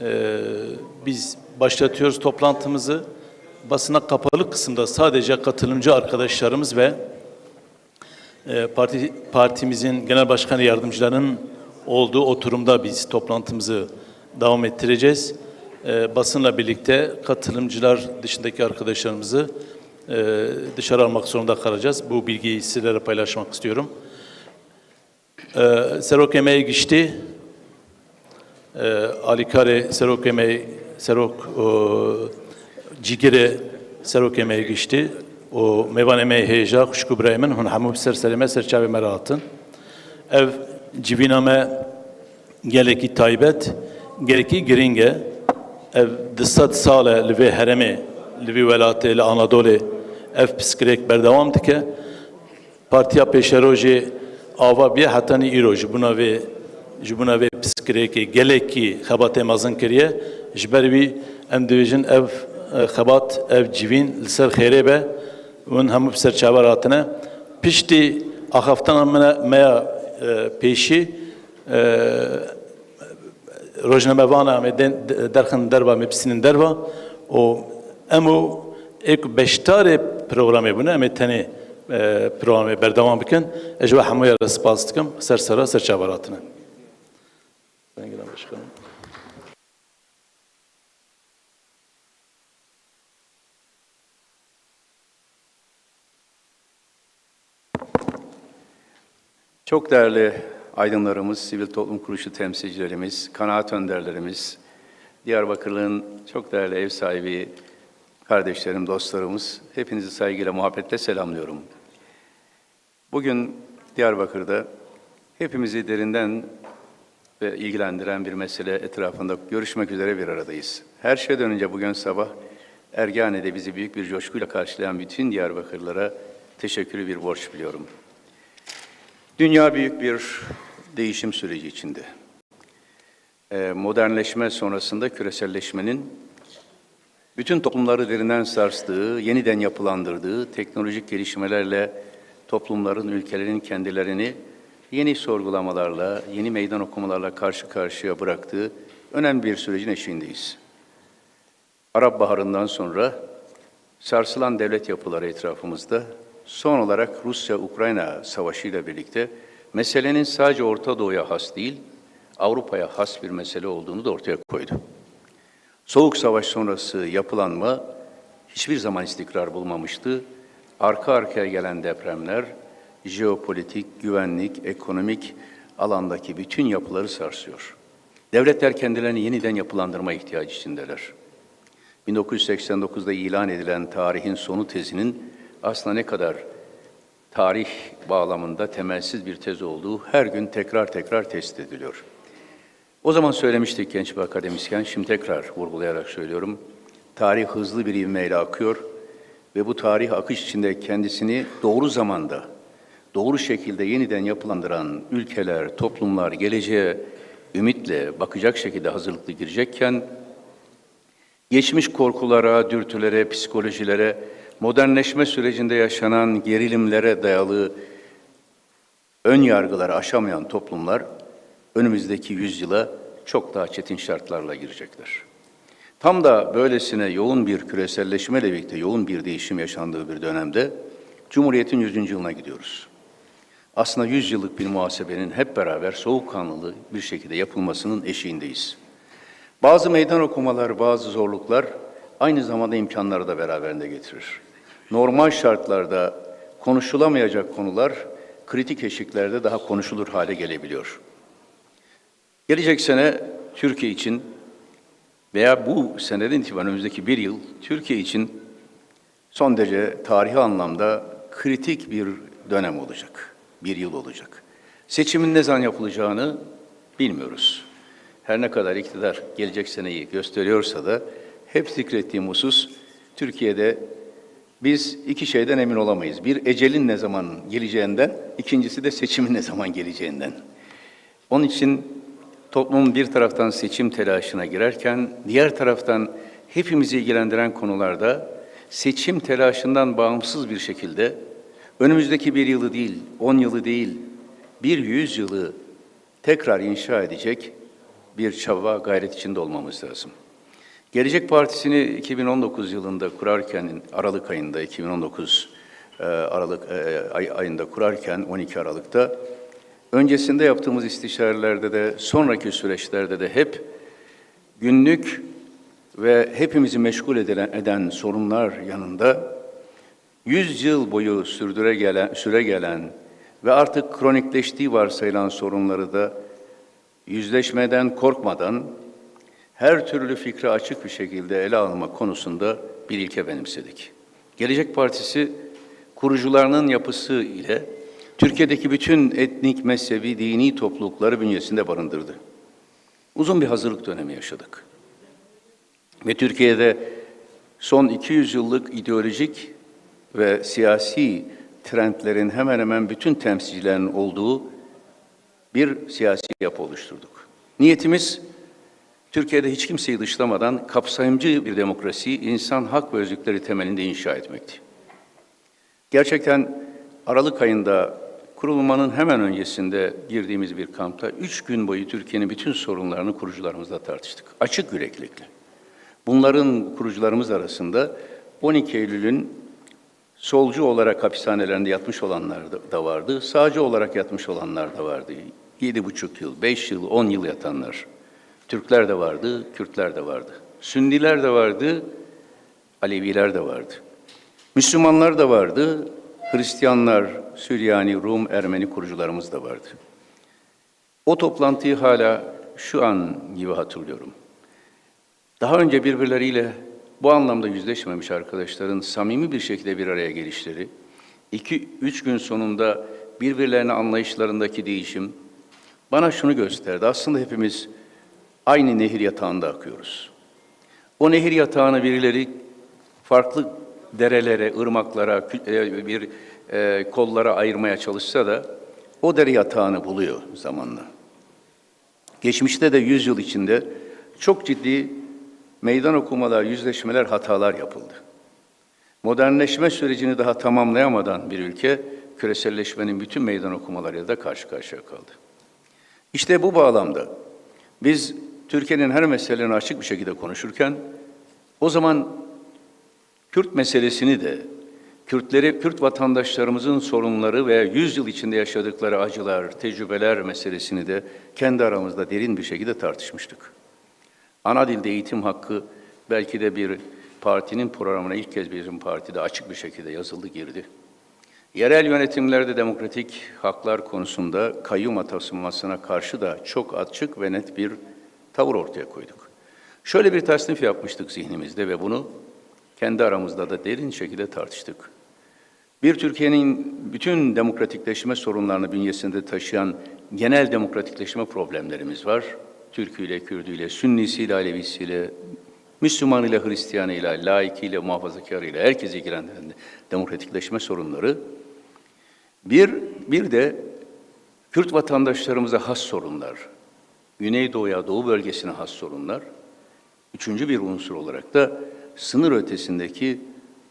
Ee, biz başlatıyoruz toplantımızı. Basına kapalı kısımda sadece katılımcı arkadaşlarımız ve e, parti partimizin genel başkan yardımcılarının olduğu oturumda biz toplantımızı devam ettireceğiz. Ee, basınla birlikte katılımcılar dışındaki arkadaşlarımızı e, dışarı almak zorunda kalacağız. Bu bilgiyi sizlere paylaşmak istiyorum. Ee, Serok emeği geçti. Ee, Alikare Serok emeği, Serok Cigire Serok emeği geçti. O mevan emeği heyeca, kuşku bireyimin, hun hamu ser selime serçave meratın. Ev civiname geleki taybet, geleki giringe, ev disat sale li vê heremê, li vê welatê li Anadolê ev piskirêk berdevam dike. Partiya Pêşerojê ava biye hetanî îro ji bûna vê ji piskirêkê gelekî xebatê mezin kiriye ji ber wî em dibêjin ev xebat ev civîn li ser xêrê be. Hûn hemû bi ser çavar hatine. Piştî axaftana me meya e, pêşî e, rojnamevana me derxin derva me pisînin derva. Û em û ek beştarê programê bûne em ê tenê e, programê berdewam bikin ez ji we hemûya re spas dikim ser sera ser çavaratine. Sayın Genel Başkanım. Çok değerli aydınlarımız, sivil toplum kuruluşu temsilcilerimiz, kanaat önderlerimiz, Diyarbakırlı'nın çok değerli ev sahibi kardeşlerim, dostlarımız, hepinizi saygıyla, muhabbetle selamlıyorum. Bugün Diyarbakır'da hepimizi derinden ve ilgilendiren bir mesele etrafında görüşmek üzere bir aradayız. Her şeyden önce bugün sabah Ergane'de bizi büyük bir coşkuyla karşılayan bütün Diyarbakırlılara teşekkürü bir borç biliyorum. Dünya büyük bir değişim süreci içinde. Ee, Modernleşme sonrasında küreselleşmenin bütün toplumları derinden sarstığı, yeniden yapılandırdığı teknolojik gelişmelerle toplumların, ülkelerin kendilerini yeni sorgulamalarla, yeni meydan okumalarla karşı karşıya bıraktığı önemli bir sürecin eşiğindeyiz. Arap Baharı'ndan sonra sarsılan devlet yapıları etrafımızda son olarak Rusya-Ukrayna savaşı ile birlikte meselenin sadece Orta Doğu'ya has değil, Avrupa'ya has bir mesele olduğunu da ortaya koydu. Soğuk Savaş sonrası yapılanma hiçbir zaman istikrar bulmamıştı. Arka arkaya gelen depremler jeopolitik, güvenlik, ekonomik alandaki bütün yapıları sarsıyor. Devletler kendilerini yeniden yapılandırma ihtiyacı içindeler. 1989'da ilan edilen tarihin sonu tezinin aslında ne kadar tarih bağlamında temelsiz bir tez olduğu her gün tekrar tekrar test ediliyor. O zaman söylemiştik genç bir akademisyen, şimdi tekrar vurgulayarak söylüyorum. Tarih hızlı bir ivmeyle akıyor ve bu tarih akış içinde kendisini doğru zamanda, doğru şekilde yeniden yapılandıran ülkeler, toplumlar geleceğe ümitle bakacak şekilde hazırlıklı girecekken geçmiş korkulara, dürtülere, psikolojilere, modernleşme sürecinde yaşanan gerilimlere dayalı ön yargıları aşamayan toplumlar önümüzdeki yüzyıla çok daha çetin şartlarla girecekler. Tam da böylesine yoğun bir küreselleşmeyle birlikte yoğun bir değişim yaşandığı bir dönemde Cumhuriyet'in 100. yılına gidiyoruz. Aslında 100 yıllık bir muhasebenin hep beraber soğukkanlı bir şekilde yapılmasının eşiğindeyiz. Bazı meydan okumalar, bazı zorluklar aynı zamanda imkanları da beraberinde getirir. Normal şartlarda konuşulamayacak konular kritik eşiklerde daha konuşulur hale gelebiliyor. Gelecek sene Türkiye için veya bu seneden itibaren önümüzdeki bir yıl Türkiye için son derece tarihi anlamda kritik bir dönem olacak. Bir yıl olacak. Seçimin ne zaman yapılacağını bilmiyoruz. Her ne kadar iktidar gelecek seneyi gösteriyorsa da hep zikrettiğim husus Türkiye'de biz iki şeyden emin olamayız. Bir ecelin ne zaman geleceğinden, ikincisi de seçimin ne zaman geleceğinden. Onun için toplum bir taraftan seçim telaşına girerken, diğer taraftan hepimizi ilgilendiren konularda seçim telaşından bağımsız bir şekilde önümüzdeki bir yılı değil, on yılı değil, bir yüz yılı tekrar inşa edecek bir çaba, gayret içinde olmamız lazım. Gelecek Partisi'ni 2019 yılında kurarken, Aralık ayında, 2019 e, Aralık e, ay, ayında kurarken, 12 Aralık'ta, öncesinde yaptığımız istişarelerde de, sonraki süreçlerde de hep günlük ve hepimizi meşgul eden, eden sorunlar yanında 100 yıl boyu sürdüre gelen, süre gelen ve artık kronikleştiği varsayılan sorunları da yüzleşmeden korkmadan her türlü fikre açık bir şekilde ele alma konusunda bir ilke benimsedik. Gelecek Partisi kurucularının yapısı ile Türkiye'deki bütün etnik, mezhebi, dini toplulukları bünyesinde barındırdı. Uzun bir hazırlık dönemi yaşadık. Ve Türkiye'de son 200 yıllık ideolojik ve siyasi trendlerin hemen hemen bütün temsilcilerin olduğu bir siyasi yapı oluşturduk. Niyetimiz Türkiye'de hiç kimseyi dışlamadan kapsayıcı bir demokrasi, insan hak ve özgürlükleri temelinde inşa etmekti. Gerçekten Aralık ayında kurulmanın hemen öncesinde girdiğimiz bir kampta üç gün boyu Türkiye'nin bütün sorunlarını kurucularımızla tartıştık. Açık yüreklilikle. Bunların kurucularımız arasında 12 Eylül'ün solcu olarak hapishanelerinde yatmış olanlar da- vardı, sağcı olarak yatmış olanlar da vardı. Yedi buçuk yıl, beş yıl, on yıl yatanlar. Türkler de vardı, Kürtler de vardı. Sünniler de vardı, Aleviler de vardı. Müslümanlar da vardı, Hristiyanlar, Süryani, Rum, Ermeni kurucularımız da vardı. O toplantıyı hala şu an gibi hatırlıyorum. Daha önce birbirleriyle bu anlamda yüzleşmemiş arkadaşların samimi bir şekilde bir araya gelişleri, iki, üç gün sonunda birbirlerine anlayışlarındaki değişim bana şunu gösterdi. Aslında hepimiz aynı nehir yatağında akıyoruz. O nehir yatağını birileri farklı derelere, ırmaklara, e, bir e, kollara ayırmaya çalışsa da o dere yatağını buluyor zamanla. Geçmişte de 100 yıl içinde çok ciddi meydan okumalar, yüzleşmeler, hatalar yapıldı. Modernleşme sürecini daha tamamlayamadan bir ülke küreselleşmenin bütün meydan okumalarıyla da karşı karşıya kaldı. İşte bu bağlamda biz Türkiye'nin her meselelerini açık bir şekilde konuşurken o zaman Kürt meselesini de Kürtleri, Kürt vatandaşlarımızın sorunları ve 100 yıl içinde yaşadıkları acılar, tecrübeler meselesini de kendi aramızda derin bir şekilde tartışmıştık. Ana dilde eğitim hakkı belki de bir partinin programına ilk kez bizim partide açık bir şekilde yazıldı girdi. Yerel yönetimlerde demokratik haklar konusunda kayyum atasılmasına karşı da çok açık ve net bir tavır ortaya koyduk. Şöyle bir tasnif yapmıştık zihnimizde ve bunu kendi aramızda da derin şekilde tartıştık. Bir Türkiye'nin bütün demokratikleşme sorunlarını bünyesinde taşıyan genel demokratikleşme problemlerimiz var. Türküyle, Kürdüyle, Sünnisiyle, Alevisiyle, Müslümanıyla, Hristiyanıyla, laikiyle, muhafazakarıyla, herkesi ilgilendiren demokratikleşme sorunları. Bir, bir de Kürt vatandaşlarımıza has sorunlar, Güneydoğu'ya, Doğu bölgesine has sorunlar. Üçüncü bir unsur olarak da sınır ötesindeki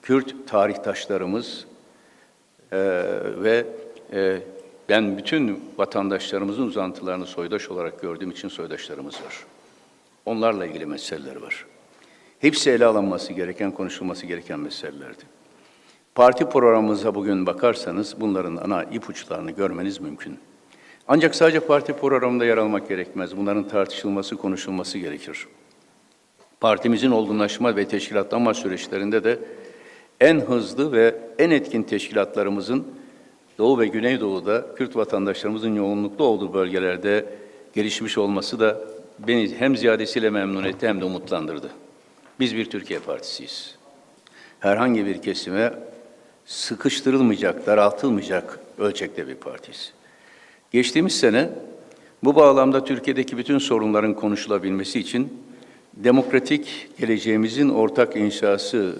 Kürt tarihtaşlarımız eee, ve eee, ben bütün vatandaşlarımızın uzantılarını soydaş olarak gördüğüm için soydaşlarımız var. Onlarla ilgili meseleler var. Hepsi ele alınması gereken, konuşulması gereken meselelerdi. Parti programımıza bugün bakarsanız bunların ana ipuçlarını görmeniz mümkün. Ancak sadece parti programında yer almak gerekmez. Bunların tartışılması, konuşulması gerekir. Partimizin olgunlaşma ve teşkilatlanma süreçlerinde de en hızlı ve en etkin teşkilatlarımızın Doğu ve Güneydoğu'da Kürt vatandaşlarımızın yoğunluklu olduğu bölgelerde gelişmiş olması da beni hem ziyadesiyle memnun etti hem de umutlandırdı. Biz bir Türkiye Partisiyiz. Herhangi bir kesime sıkıştırılmayacak, daraltılmayacak ölçekte bir partiyiz. Geçtiğimiz sene bu bağlamda Türkiye'deki bütün sorunların konuşulabilmesi için demokratik geleceğimizin ortak inşası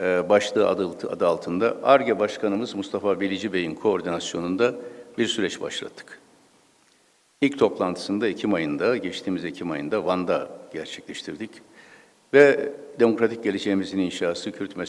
başlığı adı, adı altında ARGE Başkanımız Mustafa Bilici Bey'in koordinasyonunda bir süreç başlattık. İlk toplantısında Ekim ayında, geçtiğimiz Ekim ayında Van'da gerçekleştirdik. Ve demokratik geleceğimizin inşası Kürt